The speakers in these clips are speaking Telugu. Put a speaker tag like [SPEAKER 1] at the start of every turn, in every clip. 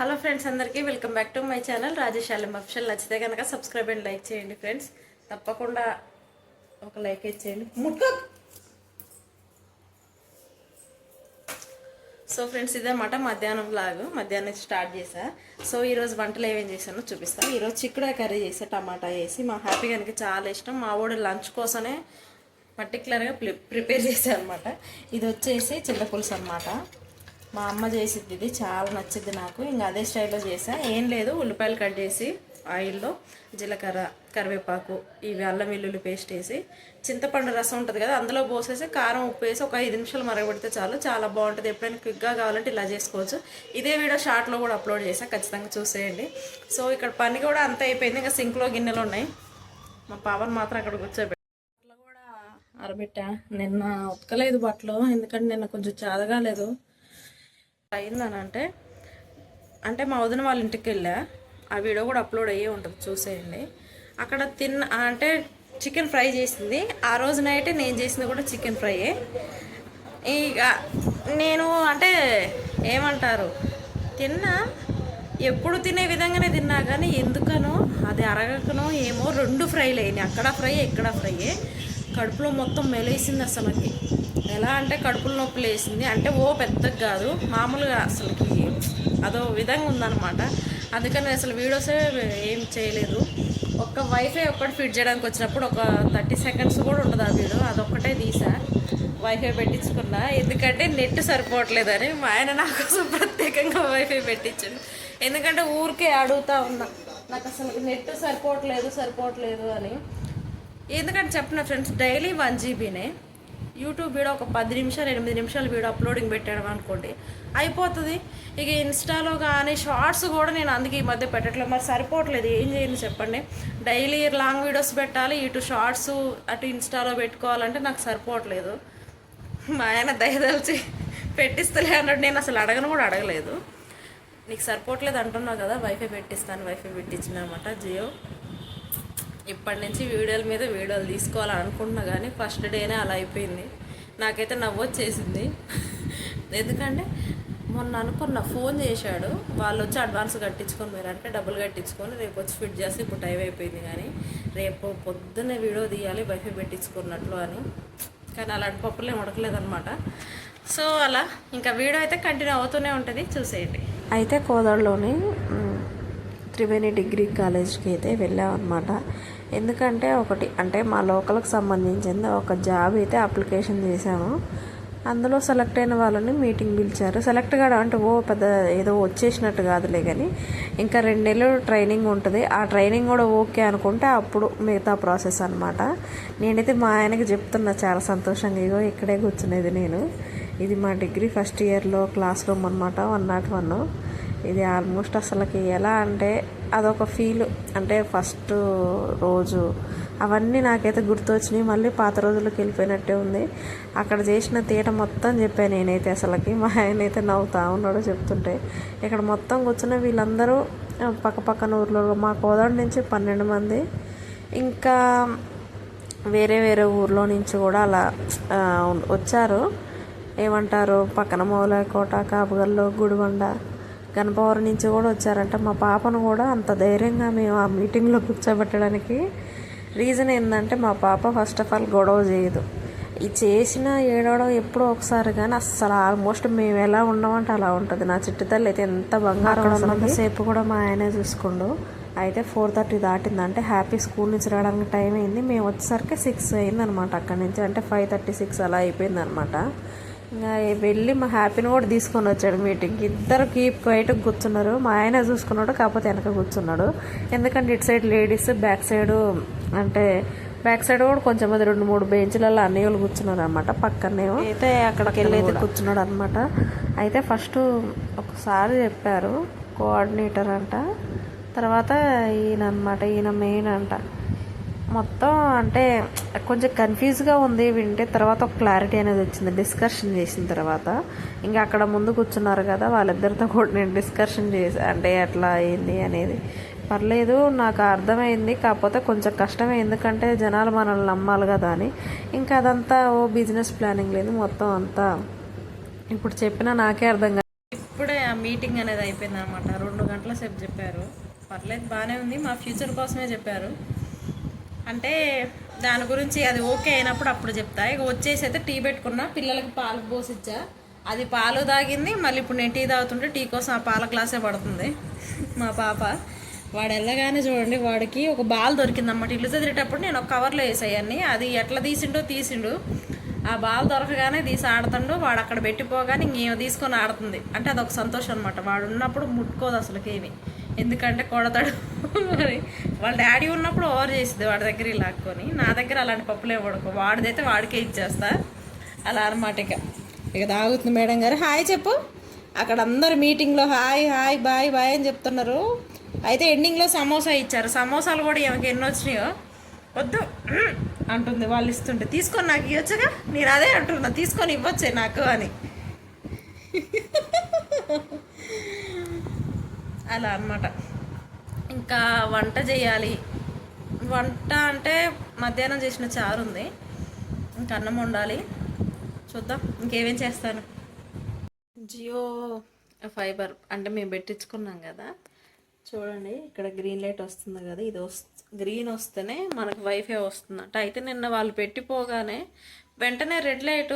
[SPEAKER 1] హలో ఫ్రెండ్స్ అందరికీ welcome back to my channel Rajesh Allam official నచ్చితే కనుక సబ్స్క్రైబ్ అండ్ లైక్ చేయండి ఫ్రెండ్స్ తప్పకుండా ఒక లైక్ ఇచ్చేయండి ముట్కో సో ఫ్రెండ్స్ ఇదన్నమాట మధ్యాహ్నం లాగు మధ్యాహ్నం స్టార్ట్ చేసా సో ఈరోజు వంటలు ఏమేం చేశానో చూపిస్తాను ఈరోజు చిక్కుడుకాయ కర్రీ చేసా టమాటా వేసి మా హ్యాపీ కనుక చాలా ఇష్టం. మా వాడు లంచ్ కోసమే పర్టికులర్గా ప్రిపేర్ చేశాను అనమాట ఇది వచ్చేసి చింతపులుసు అనమాట మా అమ్మ చేసిద్ది ఇది చాలా నచ్చింది నాకు. ఇంకా అదే స్టైల్లో చేసా. ఏం లేదు ఉల్లిపాయలు కట్ చేసి ఆయిల్లో జీలకర్ర కరివేపాకు ఇవి అల్లం వెల్లుల్లి పేస్ట్ వేసి చింతపండు రసం ఉంటుంది కదా అందులో పోసేసి కారం ఉప్పు వేసి ఒక ఐదు నిమిషాలు మరగబెడితే చాలు. చాలా బాగుంటుంది. ఎప్పుడైనా క్విక్గా కావాలంటే ఇలా చేసుకోవచ్చు. ఇదే వీడియో షార్ట్లో కూడా అప్లోడ్ చేసా. ఖచ్చితంగా చూసేయండి. సో ఇక్కడ పని కూడా అంత అయిపోయింది. ఇంకా సింక్లో గిన్నెలు ఉన్నాయి. మా పవన్ మాత్రం అక్కడ కూర్చోబెట్టి బట్టలు కూడా ఆరబెట్టా. నిన్న ఉతకలేదు బట్టలు. ఎందుకంటే నిన్న కొంచెం చాదగాలేదు అయిందని అంటే అంటే మా వదిన వాళ్ళ ఇంటికి వెళ్ళా. ఆ వీడియో కూడా అప్లోడ్ అయ్యే ఉంటుంది చూసేయండి. అక్కడ తిన్న అంటే చికెన్ ఫ్రై చేసింది. ఆ రోజు నైటే నేను చేసింది కూడా చికెన్ ఫ్రైయే ఇక నేను అంటే ఏమంటారు తిన్నా. ఎప్పుడు తినే విధంగానే తిన్నా కానీ ఎందుకనో అది అరగకనో ఏమో రెండు ఫ్రైలు అయినాయి. అక్కడ ఫ్రై ఇక్కడ ఫ్రైయే కడుపులో మొత్తం మెలేసింది అసలుకి. ఎలా అంటే కడుపులో నొప్పి లేసింది అంటే ఓ పెద్దగా కాదు మామూలుగా అసలుకి అదో విధంగా ఉందన్నమాట. అందుకని అసలు వీడియోసే ఏం చేయలేదు. ఒక్క వైఫై ఒక్కటి ఫిట్ చేయడానికి వచ్చినప్పుడు ఒక థర్టీ సెకండ్స్ కూడా ఉండదు ఆ వీడియో. అదొక్కటే తీసా. వైఫై పెట్టించుకున్నా. ఎందుకంటే నెట్ సరిపోవట్లేదని మా ఆయన నా కోసం ప్రత్యేకంగా వైఫై పెట్టించాడు. ఎందుకంటే ఊరికే అడుగుతా ఉన్నా నాకు అసలు నెట్ సరిపోవట్లేదు సరిపోవట్లేదు అని. ఎందుకంటే చెప్పిన ఫ్రెండ్స్ డైలీ వన్ జీబీనే. యూట్యూబ్ వీడియో ఒక పది నిమిషాలు ఎనిమిది నిమిషాలు వీడియో అప్లోడింగ్ పెట్టాడు అనుకోండి. అయిపోతుంది. ఇక ఇన్స్టాలో కానీ షార్ట్స్ కూడా నేను అందుకే ఈ మధ్య పెట్టట్లేదు. మరి సరిపోవట్లేదు. ఏం చేయాలి చెప్పండి? డైలీ లాంగ్ వీడియోస్ పెట్టాలి. ఇటు షార్ట్స్ అటు ఇన్స్టాలో పెట్టుకోవాలంటే నాకు సరిపోవట్లేదు. మా ఆయన దయదలిచి పెట్టిస్తలే అన్నాడు. నేను అసలు అడగను కూడా అడగలేదు. నీకు సరిపోవట్లేదు అంటున్నావు కదా వైఫై పెట్టిస్తాను వైఫై పెట్టించిన అనమాట జియో ఇప్పటి నుంచి వీడియోల మీద వీడియోలు తీసుకోవాలని అనుకుంటున్నా కానీ ఫస్ట్ డేనే అలా అయిపోయింది. నాకైతే నవ్వొచ్చేసింది. ఎందుకంటే మొన్న అనుకున్న ఫోన్ చేశాడు. వాళ్ళు వచ్చి అడ్వాన్స్ కట్టించుకొని మీరు అంటే డబ్బులు కట్టించుకొని రేపు వచ్చి ఫిట్ చేస్తే ఇప్పుడు టైం అయిపోయింది కానీ రేపు పొద్దున్నే వీడియో తీయాలి వైఫై పెట్టించుకున్నట్లు అని. కానీ అలాంటి పప్పులు ఉడకలేదనమాట సో అలా ఇంకా వీడియో అయితే కంటిన్యూ అవుతూనే ఉంటుంది. చూసేయండి. అయితే కోదాడులోని త్రివేణి డిగ్రీ కాలేజ్కి అయితే వెళ్ళామన్నమాట. ఎందుకంటే ఒకటి అంటే మా లోకల్కి సంబంధించింది ఒక జాబ్ అయితే అప్లికేషన్ చేశాము. అందులో సెలెక్ట్ అయిన వాళ్ళని మీటింగ్ పిలిచారు. సెలెక్ట్ కావడం అంటే ఓ పెద్ద ఏదో వచ్చేసినట్టు కాదులే కానీ ఇంకా రెండు నెలలు ట్రైనింగ్ ఉంటుంది. ఆ ట్రైనింగ్ కూడా ఓకే అనుకుంటే అప్పుడు మిగతా ప్రాసెస్ అనమాట నేనైతే మా ఆయనకి చెప్తున్నా చాలా సంతోషంగా ఇగో ఇక్కడే కూర్చునేది నేను. ఇది మా డిగ్రీ ఫస్ట్ ఇయర్లో క్లాస్ రూమ్ అనమాట వన్ నాట్ వన్. ఇది ఆల్మోస్ట్ అసలుకి ఎలా అంటే అదొక ఫీల్ అంటే ఫస్ట్ రోజు అవన్నీ నాకైతే గుర్తొచ్చినాయి. మళ్ళీ పాత రోజులకు వెళ్ళిపోయినట్టే ఉంది. అక్కడ చేసిన తీట మొత్తం చెప్పాను నేనైతే అసలుకి. మా ఆయన అయితే నవ్వుతా ఉన్నాడో చెప్తుంటే. ఇక్కడ మొత్తం కూర్చున్న వీళ్ళందరూ పక్క పక్కన ఊర్లో మా కోదాడు నుంచి పన్నెండు మంది. ఇంకా వేరే వేరే ఊర్లో నుంచి కూడా అలా వచ్చారు. ఏమంటారు? పక్కన మౌలకోట కాపుగల్లు గుడిబండ. గణపవరం నుంచి కూడా వచ్చారంట. మా పాపను కూడా అంత ధైర్యంగా మేము ఆ మీటింగ్లో కూర్చోబెట్టడానికి రీజన్ ఏంటంటే మా పాప ఫస్ట్ ఆఫ్ ఆల్ గొడవ చేయదు. ఈ చేసిన ఏడవడం ఎప్పుడో ఒకసారి కానీ అస్సలు ఆల్మోస్ట్ మేము ఎలా ఉన్నామంటే అలా ఉంటుంది. నా చిట్టు తల్లి అయితే ఎంత బంగారం ఉన్నంతసేపు కూడా మా ఆయనే చూసుకోండు. అయితే ఫోర్ థర్టీ దాటిందంటే హ్యాపీ స్కూల్ నుంచి రావడానికి టైం అయింది. మేము వచ్చేసరికి సిక్స్ అయిందనమాట అక్కడి నుంచి. అంటే ఫైవ్ థర్టీ సిక్స్ అలా అయిపోయింది అనమాట ఇంకా వెళ్ళి మా హ్యాపీని కూడా తీసుకొని వచ్చాడు మీటింగ్కి ఇద్దరు కీప్ బయట కూర్చున్నారు. మా ఆయన చూసుకున్నాడు కాకపోతే వెనక కూర్చున్నాడు. ఎందుకంటే ఇటు సైడ్ లేడీస్ బ్యాక్ సైడ్ అంటే బ్యాక్ సైడ్ కూడా కొంచెం మంది రెండు మూడు బెంచ్లలో అన్నయ్యలు కూర్చున్నారు అనమాట పక్కనే అయితే అక్కడికి వెళ్ళి అయితే కూర్చున్నాడు అనమాట అయితే ఫస్ట్ ఒకసారి చెప్పారు కోఆర్డినేటర్ అంట. తర్వాత ఈయన అనమాట ఈయన మెయిన్ అంట. మొత్తం అంటే కొంచెం కన్ఫ్యూజ్గా ఉంది. వింటే తర్వాత ఒక క్లారిటీ అనేది వచ్చింది. డిస్కషన్ చేసిన తర్వాత. ఇంకా అక్కడ ముందు కూర్చున్నారు కదా వాళ్ళిద్దరితో కూడా నేను డిస్కషన్ చేసి అంటే ఎట్లా అయింది అనేది. పర్లేదు నాకు అర్థమైంది. కాకపోతే కొంచెం కష్టమే. ఎందుకంటే జనాలు మనల్ని నమ్మాలి కదా అని. ఇంకా అదంతా ఓ బిజినెస్ ప్లానింగ్ లేదు మొత్తం అంతా ఇప్పుడు చెప్పినా నాకే అర్థం కాదు. ఇప్పుడే ఆ మీటింగ్ అనేది అయిపోయింది అనమాట రెండు గంటల సేపు చెప్పారు. పర్లేదు బాగానే ఉంది. మా ఫ్యూచర్ కోసమే చెప్పారు. అంటే దాని గురించి అది ఓకే అయినప్పుడు అప్పుడు చెప్తా. ఇక వచ్చేసి అయితే టీ పెట్టుకున్నా. పిల్లలకి పాలు పోసిచ్చా. అది పాలు తాగింది. మళ్ళీ ఇప్పుడు నేను టీ తాగుతుంటే టీ కోసం ఆ పాల గ్లాసే పడుతుంది. మా పాప. వాడు వెళ్ళగానే చూడండి వాడికి ఒక బాల్ దొరికింది ఇల్లు చదివేటప్పుడు నేను ఒక కవర్లో వేసాయన్ని. అది ఎట్లా తీసిండో తీసిండు. ఆ బాల్ దొరకగానే తీసి ఆడుతుండు వాడు అక్కడ పెట్టిపోగానే ఇంకేమో తీసుకొని ఆడుతుంది. అంటే అదొక సంతోషం అనమాట వాడు ఉన్నప్పుడు ముట్టుకోదు అసలుకేమి. ఎందుకంటే కొడతాడు. మరి వాళ్ళ డాడీ ఉన్నప్పుడు ఓవర్ చేసింది వాడి దగ్గర లాక్కొని నా దగ్గర అలాంటి పప్పులే పడుకో వాడిదైతే వాడికే ఇచ్చేస్తా. అలా అనమాట ఇక. ఇక తాగుతుంది మేడం గారు. హాయ్ చెప్పు. అక్కడ అందరు మీటింగ్లో హాయ్ హాయ్ బాయ్ బాయ్ అని చెప్తున్నారు. అయితే ఎండింగ్లో సమోసా ఇచ్చారు. సమోసాలు కూడా ఏమైనా ఎన్ని వచ్చినాయో వద్దు. అంటుంది వాళ్ళు ఇస్తుంటే తీసుకొని నాకు ఇవ్వచ్చుగా? నేను అదే అంటున్నా తీసుకొని ఇవ్వచ్చే నాకు అని. అలా అన్నమాట. ఇంకా వంట చేయాలి. వంట అంటే మధ్యాహ్నం చేసిన చారు ఉంది. ఇంకా అన్నం వండాలి. చూద్దాం ఇంకేమేం చేస్తాను. జియో ఫైబర్ అంటే మేము పెట్టించుకున్నాం కదా. చూడండి ఇక్కడ గ్రీన్ లైట్ వస్తుంది కదా ఇది వస్తుంది. గ్రీన్ వస్తేనే మనకు వైఫై వస్తుందంట. అయితే నిన్న వాళ్ళు పెట్టిపోగానే వెంటనే రెడ్ లైట్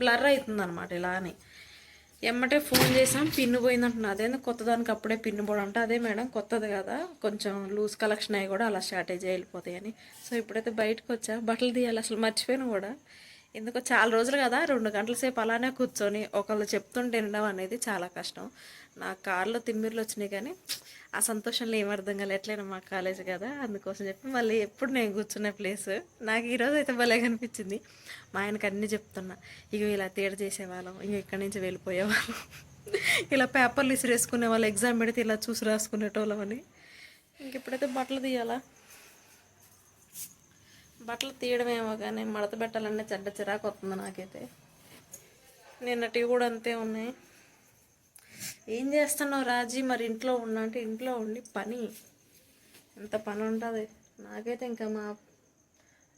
[SPEAKER 1] బ్లర్ అవుతుంది అనమాట ఇలా అని ఎమ్మటే ఫోన్ చేసాం పిన్ను పోయిందంటున్నా. అదే కొత్త దానికి అప్పుడే పిన్ను పోవడం అంటే అదే మేడం కొత్తది కదా. కొంచెం లూజ్ కలెక్షన్ అయ్యి కూడా అలా షార్టేజ్ వెళ్ళిపోతాయని సో ఇప్పుడైతే బయటకు వచ్చా. బట్టలు తీయాలి అసలు మర్చిపోయాను కూడా. ఎందుకో చాలా రోజులు కదా రెండు గంటల సేపు అలానే కూర్చొని ఒకళ్ళు చెప్తుంటే వినడం అనేది చాలా కష్టం. నా కారులో తిమ్మిర్లు వచ్చినాయి కానీ ఆ సంతోషంలో ఏం అర్థం కాలే. ఎట్లయినా మా కాలేజ్ కదా అందుకోసం చెప్పి మళ్ళీ ఎప్పుడు నేను కూర్చునే ప్లేస్ నాకు ఈరోజు అయితే భలే కనిపించింది మా ఆయనకి అన్నీ చెప్తున్నా. ఇక ఇలా తేడ చేసేవాళ్ళం ఇంక ఇక్కడి నుంచి వెళ్ళిపోయేవాళ్ళం. ఇలా పేపర్లు ఇసిరేసుకునే వాళ్ళు ఎగ్జామ్ పెడితే ఇలా చూసి రాసుకునేటోళ్ళం అని. ఇంక ఎప్పుడైతే బట్టలు తీయాలా? బట్టలు తీయడమేమో కానీ మడత పెట్టాలనే చెడ్డ చిరాకు వస్తుంది నాకైతే. నిన్నటివి కూడా అంతే ఉన్నాయి. ఏం చేస్తున్నావు రాజీ? మరి ఇంట్లో ఉన్నా అంటే ఇంట్లో ఉండి పని. ఎంత పని ఉంటుంది నాకైతే ఇంకా మా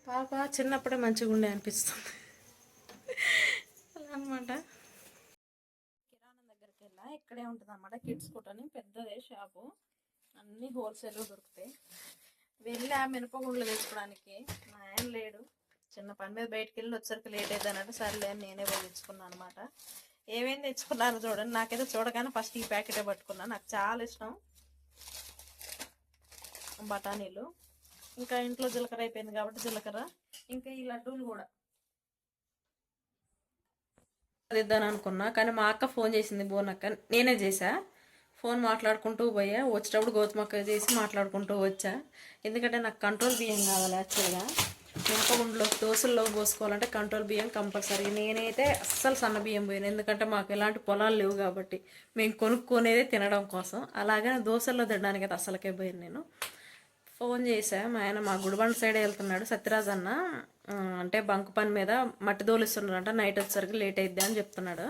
[SPEAKER 1] పాప చిన్నప్పుడే మంచిగా ఉండే అనిపిస్తుంది. అలా అనమాట కిరాణం దగ్గరికి వెళ్ళా ఇక్కడే ఉంటుంది అన్నమాట కిడ్స్ అని పెద్దదే షాపు. అన్నీ హోల్సేల్ దొరుకుతాయి. వెళ్ళి ఆ మినపగుండ్లు తెచ్చుకోవడానికి. మా ఆయన లేడు. చిన్న పని మీద బయటకు వెళ్ళి వచ్చరికి లేట్ అవుతుంది అన్నట్టు సర్లే అని నేనే పోయి తెచ్చుకున్నాను అనమాట ఏమేమి తెచ్చుకున్నారు చూడండి. నాకైతే చూడగానే ఫస్ట్ ఈ ప్యాకెటే పట్టుకున్నాను నాకు చాలా ఇష్టం. బఠానీలు. ఇంకా ఇంట్లో జీలకర్ర అయిపోయింది కాబట్టి జీలకర్ర. ఇంకా ఈ లడ్డూలు కూడా. ఇద్దాను అనుకున్నా కానీ మా అక్క ఫోన్ చేసింది బోనక్క. నేనే చేసా ఫోన్ మాట్లాడుకుంటూ పోయా. వచ్చేటప్పుడు గోతుమక్క చేసి మాట్లాడుకుంటూ వచ్చా. ఎందుకంటే నాకు కంట్రోల్ బియ్యం కావాలి యాక్చువల్గా. మినపగుండులో దోశల్లో పోసుకోవాలంటే కంట్రోల్ బియ్యం కంపల్సరీ. నేనైతే అస్సలు సన్న బియ్యం పోయాను ఎందుకంటే మాకు ఎలాంటి పొలాలు లేవు కాబట్టి మేము కొనుక్కునేదే తినడం కోసం. అలాగే దోశల్లో తినడానికి అయితే అస్సలకే పోయాను నేను. ఫోన్ చేసాం ఆయన మా గుడిబండ సైడ్ వెళ్తున్నాడు సత్యరాజ్ అన్న. అంటే బంకు పని మీద మట్టి దోలిస్తున్నాడంట నైట్ వచ్చేసరికి లేట్ అయిద్ది అని చెప్తున్నాడు.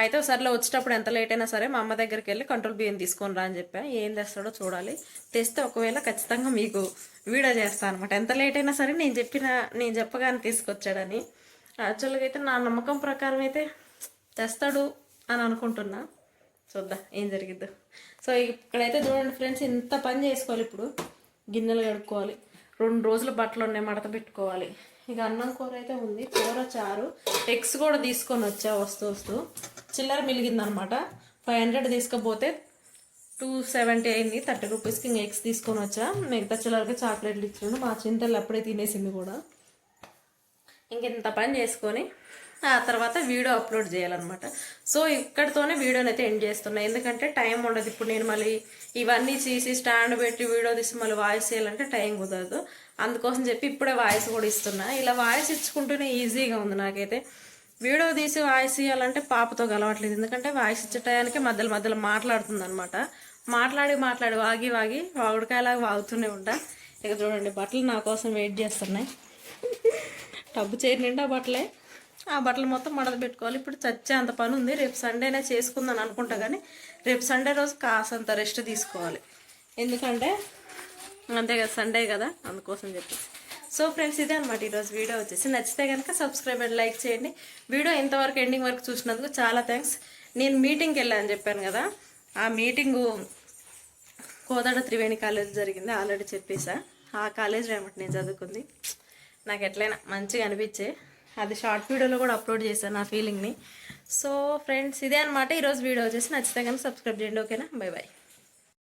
[SPEAKER 1] అయితే ఒకసారిలో వచ్చేటప్పుడు ఎంత లేట్ అయినా సరే మా అమ్మ దగ్గరికి వెళ్ళి కంట్రోల్ బియ్యం తీసుకొని రా అని చెప్పా. ఏం తెస్తాడో చూడాలి. తెస్తే ఒకవేళ ఖచ్చితంగా మీకు వీడియో చేస్తాను అనమాట ఎంత లేట్ అయినా సరే నేను చెప్పిన నేను చెప్పగానే తీసుకొచ్చాడని. యాక్చువల్గా అయితే నా నమ్మకం ప్రకారం అయితే తెస్తాడు అని అనుకుంటున్నా. చూద్దాం ఏం జరిగిద్దో. సో ఇక్కడైతే చూడండి ఫ్రెండ్స్ ఇంత పని చేసుకోవాలి ఇప్పుడు. గిన్నెలు కడుక్కోవాలి. రెండు రోజులు బట్టలు ఉన్నాయి మడత పెట్టుకోవాలి. ఇక అన్నం కూర అయితే ఉంది. కూర చారు ఎగ్స్ కూడా తీసుకొని వచ్చా వస్తూ వస్తూ. చిల్లర మిలిగిందనమాట ఫైవ్ హండ్రెడ్ తీసుకపోతే టూ సెవెంటీ అయింది థర్టీ రూపీస్కి ఇంకా ఎగ్స్ తీసుకొని వచ్చా. మిగతా చిల్లరకి చాక్లెట్లు ఇచ్చాను. మా చింతలు అప్పుడే తినేసింది కూడా. ఇంకెంత పని చేసుకొని ఆ తర్వాత వీడియో అప్లోడ్ చేయాలన్నమాట. సో ఇక్కడతోనే వీడియోని అయితే ఎండ్ చేస్తున్నా. ఎందుకంటే టైం ఉండదు. ఇప్పుడు నేను మళ్ళీ ఇవన్నీ తీసి స్టాండ్ పెట్టి వీడియో తీసి మళ్ళీ వాయిస్ చేయాలంటే టైం కుదరదు. అందుకోసం చెప్పి ఇప్పుడే వాయిస్ కూడా ఇస్తున్నా. ఇలా వాయిస్ ఇచ్చుకుంటూనే ఈజీగా ఉంది నాకైతే. వీడియో తీసి వాయిస్ ఇవ్వాలంటే పాపతో కలవట్లేదు ఎందుకంటే వాయిస్ ఇచ్చే టయానికి మధ్యలో మధ్యలో మాట్లాడుతుంది అనమాట మాట్లాడి మాట్లాడి వాగి వాగి వాగుడికాయలాగా వాగుతూనే ఉంటా. ఇక చూడండి బట్టలు నా కోసం వెయిట్ చేస్తున్నాయి. టబ్బు చేరి నిండా బట్టలే. ఆ బట్టలు మొత్తం మడత పెట్టుకోవాలి. ఇప్పుడు చచ్చే అంత పని ఉంది. రేపు సండేనే చేసుకుందాం అనుకుంటా కానీ రేపు సండే రోజు కాసంత రెస్ట్ తీసుకోవాలి. ఎందుకంటే అంతే కదా సండే కదా అందుకోసం చెప్పేసి. సో ఫ్రెండ్స్ ఇదే అనమాట ఈరోజు వీడియో వచ్చేసి. నచ్చితే కనుక సబ్స్క్రైబ్ అండ్ లైక్ చేయండి. వీడియో ఇంతవరకు ఎండింగ్ వరకు చూసినందుకు చాలా థ్యాంక్స్ నేను మీటింగ్కి వెళ్ళాను చెప్పాను కదా. ఆ మీటింగు కోదాడ త్రివేణి కాలేజ్ జరిగింది ఆల్రెడీ చెప్పేసా ఆ కాలేజ్లో ఏమిటి నేను చదువుకుంది. నాకు ఎట్లయినా మంచిగా అనిపించే. అది షార్ట్ వీడియోలో కూడా అప్లోడ్ చేశాను నా ఫీలింగ్ని. సో ఫ్రెండ్స్ ఇదే అనమాట ఈరోజు వీడియో వచ్చేసి నచ్చితే కానీ సబ్స్క్రైబ్ చేయండి ఓకేనా? Bye bye